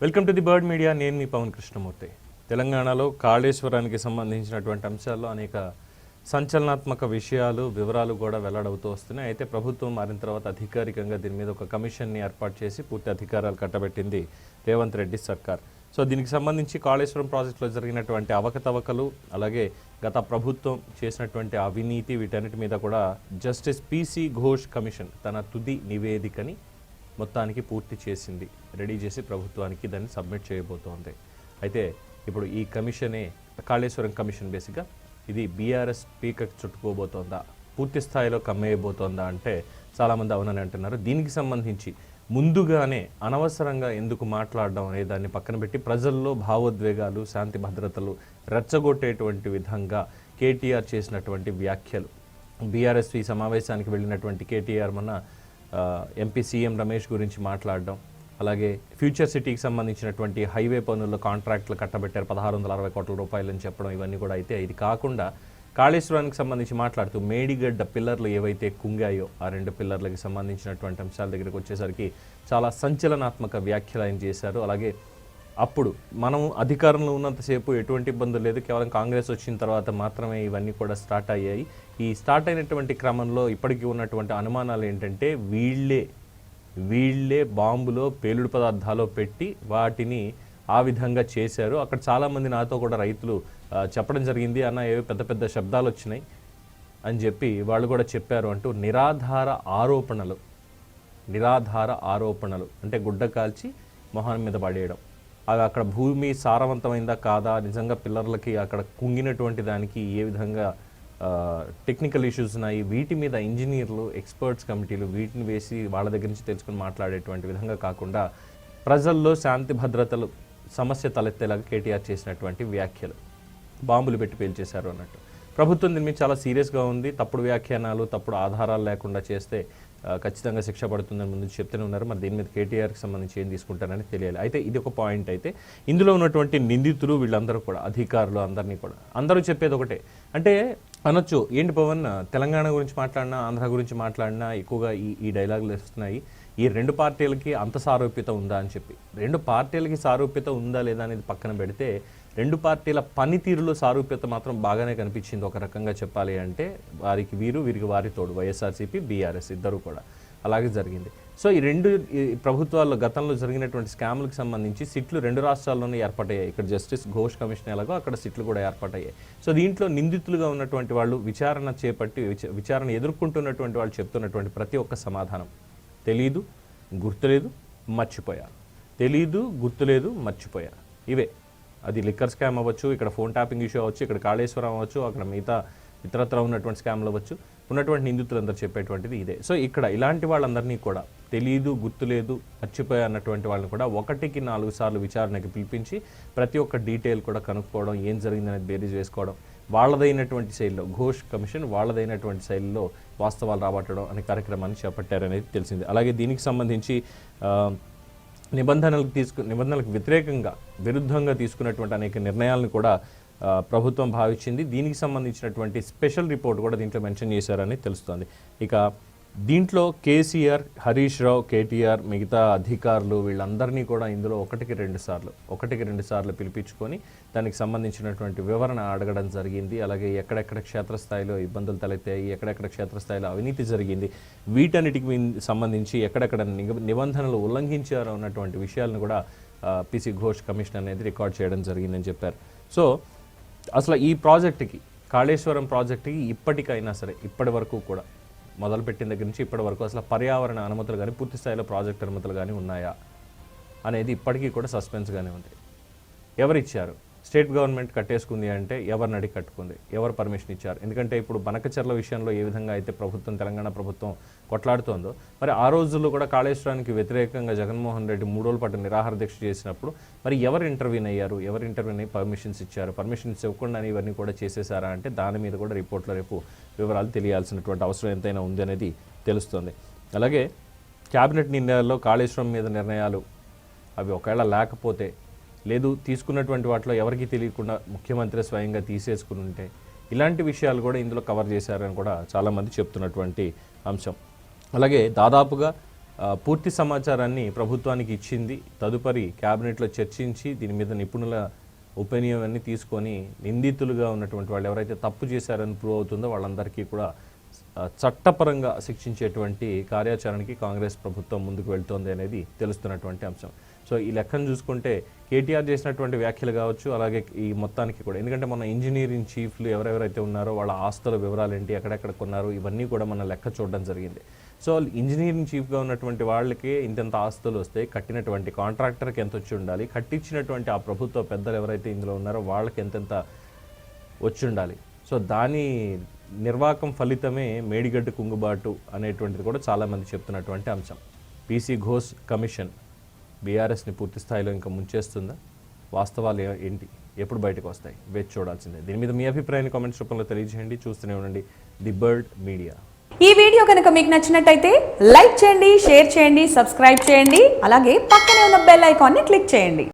Welcome to the bird media. నేను మీ పవన్ కృష్ణమూర్తి. తెలంగాణలో కాళేశ్వరానికి సంబంధించినటువంటి అంశాల్లో అనేక సంచలనాత్మక విషయాలు వివరాలు కూడా వెల్లడవుతూ వస్తున్నాయి. అయితే ప్రభుత్వం మారిన తర్వాత అధికారికంగా దీని మీద ఒక కమిషన్ని ఏర్పాటు చేసి పూర్తి అధికారాలు కట్టబెట్టింది రేవంత్ రెడ్డి సర్కార్. సో దీనికి సంబంధించి కాళేశ్వరం ప్రాజెక్టులో జరిగినటువంటి అవకతవకలు అలాగే గత ప్రభుత్వం చేసినటువంటి అవినీతి వీటన్నిటి మీద కూడా జస్టిస్ పీసీ ఘోష్ కమిషన్ తన తుది నివేదికని మొత్తానికి పూర్తి చేసింది రెడీ చేసి ప్రభుత్వానికి దాన్ని సబ్మిట్ చేయబోతోంది. అయితే ఇప్పుడు ఈ కమిషనే కాళేశ్వరం కమిషన్ బేసిక్గా ఇది బీఆర్ఎస్ పీకకు చుట్టుకోబోతోందా పూర్తి స్థాయిలో కమ్మేయబోతోందా అంటే చాలామంది అవునని అంటున్నారు. దీనికి సంబంధించి ముందుగానే అనవసరంగా ఎందుకు మాట్లాడడం అనే దాన్ని పక్కన పెట్టి ప్రజల్లో భావోద్వేగాలు శాంతి భద్రతలు రెచ్చగొట్టేటువంటి విధంగా కేటీఆర్ చేసినటువంటి వ్యాఖ్యలు. బీఆర్ఎస్ ఈ సమావేశానికి వెళ్ళినటువంటి కేటీఆర్ మన ఎంపీ సీఎం రమేష్ గురించి మాట్లాడడం. అలాగే ఫ్యూచర్ సిటీకి సంబంధించినటువంటి హైవే పనుల్లో కాంట్రాక్టులు కట్టబెట్టారు పదహారు వందల అరవై కోట్ల రూపాయలు అని చెప్పడం ఇవన్నీ కూడా అయితే ఇది కాకుండా కాళేశ్వరానికి సంబంధించి మాట్లాడుతూ మేడిగడ్డ పిల్లర్లు ఏవైతే కుంగాయో ఆ రెండు పిల్లర్లకి సంబంధించినటువంటి అంశాల దగ్గరికి వచ్చేసరికి చాలా సంచలనాత్మక వ్యాఖ్యలు ఆయన చేశారు. అలాగే అప్పుడు మనం అధికారంలో ఉన్నంతసేపు ఎటువంటి ఇబ్బందులు లేదు. కేవలం కాంగ్రెస్ వచ్చిన తర్వాత మాత్రమే ఇవన్నీ కూడా స్టార్ట్ అయ్యాయి. ఈ స్టార్ట్ అయినటువంటి క్రమంలో ఇప్పటికీ ఉన్నటువంటి అనుమానాలు ఏంటంటే వీళ్ళే వీళ్ళే బాంబులో పేలుడు పదార్థాలు పెట్టి వాటిని ఆ విధంగా చేశారు. అక్కడ చాలామంది నాతో కూడా రైతులు చెప్పడం జరిగింది అన్న ఏవో పెద్ద పెద్ద శబ్దాలు వచ్చినాయి అని చెప్పి వాళ్ళు కూడా చెప్పారు అంటూ నిరాధార ఆరోపణలు నిరాధార ఆరోపణలు అంటే గుడ్డ కాల్చి మొహం మీద పడేయడం. అవి అక్కడ భూమి సారవంతమైందా కాదా? నిజంగా పిల్లర్లకి అక్కడ కుంగినటువంటి దానికి ఏ విధంగా టెక్నికల్ ఇష్యూస్ ఉన్నాయి? వీటి మీద ఇంజనీర్లు ఎక్స్పర్ట్స్ కమిటీలు వీటిని వేసి వాళ్ళ దగ్గర నుంచి తెలుసుకుని మాట్లాడేటువంటి విధంగా కాకుండా ప్రజల్లో శాంతి భద్రతలు సమస్య తలెత్తేలాగా కేటీఆర్ చేసినటువంటి వ్యాఖ్యలు. బాంబులు పెట్టి పేల్చేశారు అన్నట్టు. ప్రభుత్వం దీని మీద చాలా సీరియస్గా ఉంది. తప్పుడు వ్యాఖ్యానాలు తప్పుడు ఆధారాలు లేకుండా చేస్తే ఖచ్చితంగా శిక్ష పడుతుందని ముందు చెప్తూనే ఉన్నారు. మరి దీని మీద కేటీఆర్కి సంబంధించి ఏం తీసుకుంటారని తెలియాలి. అయితే ఇది ఒక పాయింట్ అయితే ఇందులో ఉన్నటువంటి నిందితులు వీళ్ళందరూ కూడా అధికారులు అందరినీ కూడా అందరూ చెప్పేది ఒకటే. అంటే అనొచ్చు ఏంటి పవన్ తెలంగాణ గురించి మాట్లాడినా ఆంధ్ర గురించి మాట్లాడినా ఎక్కువగా ఈ ఈ డైలాగులు వస్తున్నాయి. ఈ రెండు పార్టీలకి అంత సారూప్యత ఉందా అని చెప్పి. రెండు పార్టీలకి సారూప్యత ఉందా లేదా అనేది పక్కన పెడితే రెండు పార్టీల పనితీరులో సారూప్యత మాత్రం బాగానే కనిపించింది. ఒక రకంగా చెప్పాలి అంటే వారికి వీరు వీరికి వారి తోడు వైఎస్ఆర్సీపీ బీఆర్ఎస్ ఇద్దరు కూడా. అలాగే జరిగింది. సో ఈ రెండు ఈ ప్రభుత్వాల్లో గతంలో జరిగినటువంటి స్కామ్లకు సంబంధించి సిట్లు రెండు రాష్ట్రాల్లోనే ఏర్పాటయ్యాయి. ఇక్కడ జస్టిస్ ఘోష్ కమిషన్ ఎలాగో అక్కడ సిట్లు కూడా ఏర్పాటయ్యాయి. సో దీంట్లో నిందితులుగా ఉన్నటువంటి వాళ్ళు విచారణ చేపట్టి విచ- విచారణ ఎదుర్కొంటున్నటువంటి వాళ్ళు చెప్తున్నటువంటి ప్రతి ఒక్క సమాధానం తెలీదు గుర్తులేదు మర్చిపోయా తెలీదు గుర్తులేదు మర్చిపోయా ఇవే. అది లిక్కర్ స్కామ్ అవ్వచ్చు ఇక్కడ ఫోన్ ట్యాపింగ్ ఇష్యూ అవ్వచ్చు ఇక్కడ కాళేశ్వరం అవ్వచ్చు అక్కడ మిగతా ఇతరత్ర ఉన్నటువంటి స్కామ్లు అవ్వచ్చు. ఉన్నటువంటి నిందితులందరూ చెప్పేటువంటిది ఇదే. సో ఇక్కడ ఇలాంటి వాళ్ళందరినీ కూడా తెలియదు గుర్తులేదు మర్చిపోయా అన్నటువంటి వాళ్ళని కూడా ఒకటికి నాలుగు సార్లు విచారణకి పిలిపించి ప్రతి ఒక్క డీటెయిల్ కూడా కనుక్కోవడం ఏం జరిగిందనేది బేరీజ్ వేసుకోవడం వాళ్ళదైనటువంటి శైలిలో ఘోష్ కమిషన్ వాళ్ళదైనటువంటి శైలిలో వాస్తవాలు రాబట్టడం అనే కార్యక్రమాన్ని చేపట్టారనేది తెలిసింది. అలాగే దీనికి సంబంధించి నిబంధనలకు తీసుకు నిబంధనలకు వ్యతిరేకంగా విరుద్ధంగా తీసుకున్నటువంటి అనేక నిర్ణయాలను కూడా ప్రభుత్వం భావించింది. దీనికి సంబంధించినటువంటి స్పెషల్ రిపోర్ట్ కూడా దీంట్లో మెన్షన్ చేశారని తెలుస్తోంది. ఇక దీంట్లో కేసీఆర్ హరీష్ రావు కేటీఆర్ మిగతా అధికారులు వీళ్ళందరినీ కూడా ఇందులో ఒకటికి రెండు సార్లు ఒకటికి రెండు సార్లు పిలిపించుకొని దానికి సంబంధించినటువంటి వివరణ అడగడం జరిగింది. అలాగే ఎక్కడెక్కడ క్షేత్రస్థాయిలో ఇబ్బందులు తలెత్తాయి ఎక్కడెక్కడ క్షేత్రస్థాయిలో అవినీతి జరిగింది వీటన్నిటికి సంబంధించి ఎక్కడెక్కడ నిబంధనలు ఉల్లంఘించారు అన్నటువంటి విషయాలను కూడా పిసి ఘోష్ కమిషన్ అనేది రికార్డ్ చేయడం జరిగిందని చెప్పారు. సో అసలు ఈ ప్రాజెక్టుకి కాళేశ్వరం ప్రాజెక్టుకి ఇప్పటికైనా సరే ఇప్పటి వరకు కూడా మొదలుపెట్టిన దగ్గర నుంచి ఇప్పటి వరకు అసలు పర్యావరణ అనుమతులు కానీ పూర్తి స్థాయిలో ప్రాజెక్ట్ అనుమతులు కానీ ఉన్నాయా అనేది ఇప్పటికీ కూడా సస్పెన్స్గానే ఉంది. ఎవరిచ్చారు? స్టేట్ గవర్నమెంట్ కట్టేసుకుంది అంటే ఎవరిని అడిగి కట్టుకుంది? ఎవరు పర్మిషన్ ఇచ్చారు? ఎందుకంటే ఇప్పుడు బనకచర్ల విషయంలో ఏ విధంగా అయితే ప్రభుత్వం తెలంగాణ ప్రభుత్వం కొట్లాడుతోందో మరి ఆ రోజుల్లో కూడా కాళేశ్వరానికి వ్యతిరేకంగా జగన్మోహన్ రెడ్డి మూడు రోజుల పాటు నిరాహార దీక్ష చేసినప్పుడు మరి ఎవరు ఇంటర్వ్యూన్ అయ్యారు? ఎవరు ఇంటర్వ్యూన్ అయ్యి పర్మిషన్స్ ఇచ్చారు? పర్మిషన్స్ ఇవ్వకుండా ఇవన్నీ కూడా చేసేసారా? అంటే దాని మీద కూడా రిపోర్ట్లో రేపు వివరాలు తెలియాల్సినటువంటి అవసరం ఎంతైనా ఉంది అనేది తెలుస్తుంది. అలాగే క్యాబినెట్ నిర్ణయాల్లో కాళేశ్వరం మీద నిర్ణయాలు అవి ఒకవేళ లేకపోతే లేదు తీసుకున్నటువంటి వాటిలో ఎవరికీ తెలియకుండా ముఖ్యమంత్రి స్వయంగా తీసేసుకుని ఉంటే ఇలాంటి విషయాలు కూడా ఇందులో కవర్ చేశారని కూడా చాలామంది చెప్తున్నటువంటి అంశం. అలాగే దాదాపుగా పూర్తి సమాచారాన్ని ప్రభుత్వానికి ఇచ్చింది తదుపరి క్యాబినెట్లో చర్చించి దీని మీద నిపుణుల ఒపీనియన్ అన్ని తీసుకొని నిందితులుగా ఉన్నటువంటి వాళ్ళు ఎవరైతే తప్పు చేశారని ప్రూవ్ అవుతుందో వాళ్ళందరికీ కూడా చట్టపరంగా శిక్షించేటువంటి కార్యాచరణకి కాంగ్రెస్ ప్రభుత్వం ముందుకు వెళ్తోంది అనేది తెలుస్తున్నటువంటి అంశం. సో ఈ లెక్కను చూసుకుంటే కేటీఆర్ చేసినటువంటి వ్యాఖ్యలు కావచ్చు అలాగే ఈ మొత్తానికి కూడా. ఎందుకంటే మన ఇంజనీరింగ్ చీఫ్లు ఎవరెవరైతే ఉన్నారో వాళ్ళ ఆస్తుల వివరాలు ఏంటి ఎక్కడెక్కడ కొన్నారు ఇవన్నీ కూడా మన లెక్క చూడడం జరిగింది. సో ఇంజనీరింగ్ చీఫ్గా ఉన్నటువంటి వాళ్ళకి ఇంతెంత ఆస్తులు వస్తాయి కట్టినటువంటి కాంట్రాక్టర్కి ఎంత వచ్చి ఉండాలి కట్టించినటువంటి ఆ ప్రభుత్వ పెద్దలు ఎవరైతే ఇందులో ఉన్నారో వాళ్ళకి ఎంతెంత వచ్చి ఉండాలి. సో దాని నిర్వాకం ఫలితమే మేడిగడ్డ కుంగుబాటు అనేటువంటిది కూడా చాలామంది చెప్తున్నటువంటి అంశం. PC Ghosh commission. బీఆర్ఎస్ని పూర్తి స్థాయిలో ఇంకా ముంచేస్తుందా? వాస్తవాలు ఏంటి? ఎప్పుడు బయటకు వస్తాయి? వేచి చూడాల్సిందే. దీని మీద మీ అభిప్రాయాన్ని కామెంట్స్ రూపంలో తెలియజేయండి. చూస్తూనే ఉండండి. The bird media. ఈ వీడియో కనుక మీకు నచ్చినట్టయితే లైక్ చేయండి షేర్ చేయండి సబ్స్క్రైబ్ చేయండి. అలాగే పక్కనే ఉన్న బెల్ ఐకాన్ని క్లిక్ చేయండి.